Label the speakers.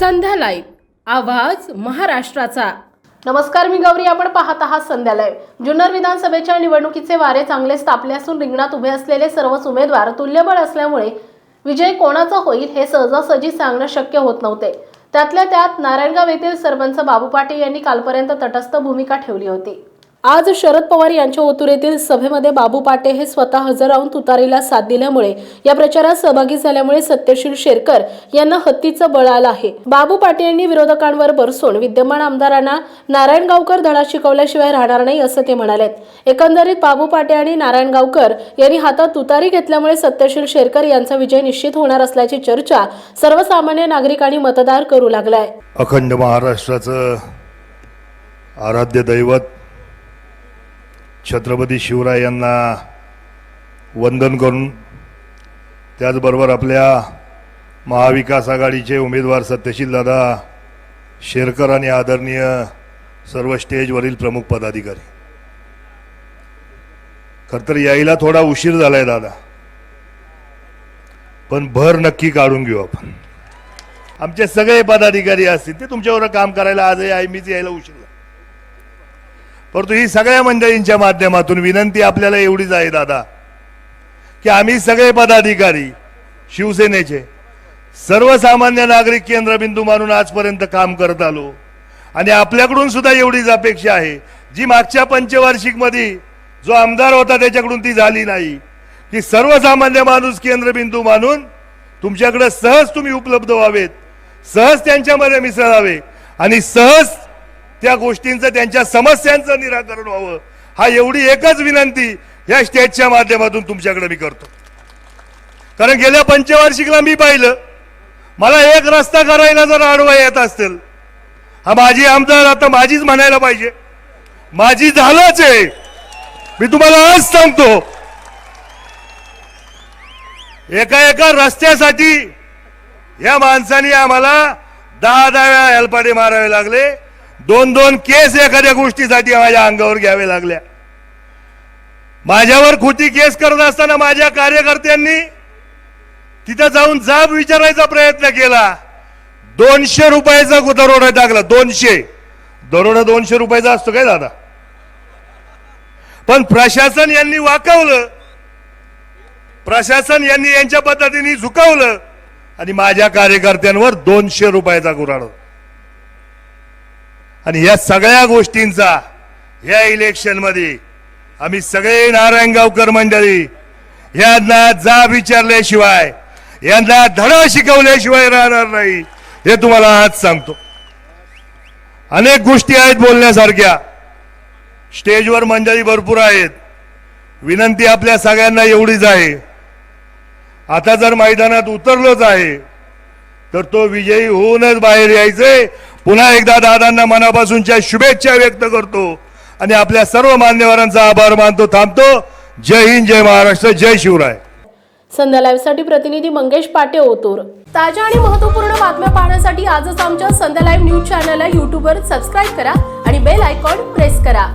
Speaker 1: संध्या live आवाज महाराष्ट्राचा. नमस्कार मी गौरी. आपण पाहत आहात संध्यालय जुन्नर विधानसभेच्या निवडणुकीचे वारे चांगलेच तापले असून रिंगणात उभे असलेले सर्वच उमेदवार तुल्यबळ असल्यामुळे विजय कोणाचा होईल हे सहजासहजी सांगणं शक्य होत नव्हते. त्यातल्या त्यात नारायणगाव येथील सरपंच बाबू पाटील यांनी कालपर्यंत तटस्थ भूमिका ठेवली होती. आज शरद पवार यांच्या ओतुरेतील सभेमध्ये बाबू पाटे हे स्वतः हजर राहून तुतारीला साथ दिल्यामुळे या प्रचारात सहभागी झाल्यामुळे सत्यशील शेरकर यांना हत्तीचं बळ आलं आहे. बाबू पाटे यांनी विरोधकांवर बरसून विद्यमान आमदारांना नारायणगावकर धडा शिकवल्याशिवाय राहणार नाही असं ते म्हणालेत. एकंदरीत बाबू पाटे आणि नारायणगावकर यांनी हातात तुतारी घेतल्यामुळे सत्यशील शेरकर यांचा विजय निश्चित होणार असल्याची चर्चा सर्वसामान्य नागरिक आणि मतदार करू लागलाय.
Speaker 2: अखंड महाराष्ट्राचं आराध्य दैवत छत्रपती शिवराय यांना वंदन करून त्याचबरोबर आपल्या महाविकास आघाडीचे उमेदवार सत्यशील दादा शेरकर आणि आदरणीय सर्व स्टेजवरील प्रमुख पदाधिकारी. खरं तर यायला थोडा उशीर झालाय दादा. पण भर नक्की काढून घेऊ आपण. आमचे सगळे पदाधिकारी असतील ते तुमच्यावर काम करायला आजही आहे मीच यायला उशीर परंतु ही सगळ्या मंडळींच्या माध्यमातून विनंती आपल्याला एवढीच आहे दादा की आम्ही सगळे पदाधिकारी शिवसेनेचे सर्वसामान्य नागरिक केंद्रबिंदू मानून आजपर्यंत काम करत आलो. आणि आपल्याकडून सुद्धा एवढीच अपेक्षा आहे जी मागच्या पंचवार्षिकमध्ये जो आमदार होता त्याच्याकडून ती झाली नाही की सर्वसामान्य माणूस केंद्रबिंदू मानून तुमच्याकडे सहज तुम्ही उपलब्ध व्हावेत सहज त्यांच्यामध्ये मिसळावे आणि सहज त्या गोष्टींचं त्यांच्या समस्यांचं निराकरण व्हावं. हा एवढी एकच विनंती या स्टेजच्या माध्यमातून तुमच्याकडे मी करतो. कारण गेल्या पंचवार्षिकला मी पाहिलं मला एक रस्ता करायला जर आडवा येत असतील हा माझी आमदार आता माझीच म्हणायला पाहिजे. माझी झालंच आहे. मी तुम्हाला आज सांगतो एका एका रस्त्यासाठी या माणसाने आम्हाला दहा दहा वेळा हेलपाटे मारावे लागले. दोन दोन केस एखाद्या गोष्टीसाठी माझ्या अंगावर घ्यावे लागल्या. माझ्यावर खोटी केस करत असताना माझ्या कार्यकर्त्यांनी तिथं जाऊन जाब विचारायचा प्रयत्न केला. दोनशे रुपयाचा दरोडा टाकला. दोनशे. दरोडा दोनशे रुपयाचा असतो काय दादा? पण प्रशासन यांनी वाकवलं. प्रशासन यांनी यांच्या पद्धतीने झुकवलं. आणि माझ्या कार्यकर्त्यांवर दोनशे रुपयाचा गुराड आणि या सगळ्या गोष्टींचा या इलेक्शनमध्ये आम्ही सगळे नारायणगावकर मंडळी यांना जा विचारल्याशिवाय यांना धडा शिकवल्याशिवाय राहणार नाही हे तुम्हाला आज सांगतो. अनेक गोष्टी आहेत बोलण्यासारख्या. स्टेजवर मंडळी भरपूर आहेत. विनंती आपल्या सगळ्यांना एवढीच आहे. आता जर मैदानात उतरलोच आहे तर तो विजयी होऊनच बाहेर यायचे पुन्हा एकदा दादांना मनापासूनच्या शुभेच्छा व्यक्त करतो. आणि आपल्या सर्व मान्यवरांचा आभार मानतो थांबतो. जय हिंद जय महाराष्ट्र जय शिवराय.
Speaker 1: संध्या लाईव्हसाठी प्रतिनिधी मंगेश पाटे ओतूर. ताज्या आणि महत्त्वपूर्ण बातम्या पाहण्यासाठी आजच आमच्या संध्या लाईव्ह न्यूज चॅनलला यूट्यूबवर सबस्क्राईब करा आणि बेल आयकॉन प्रेस करा.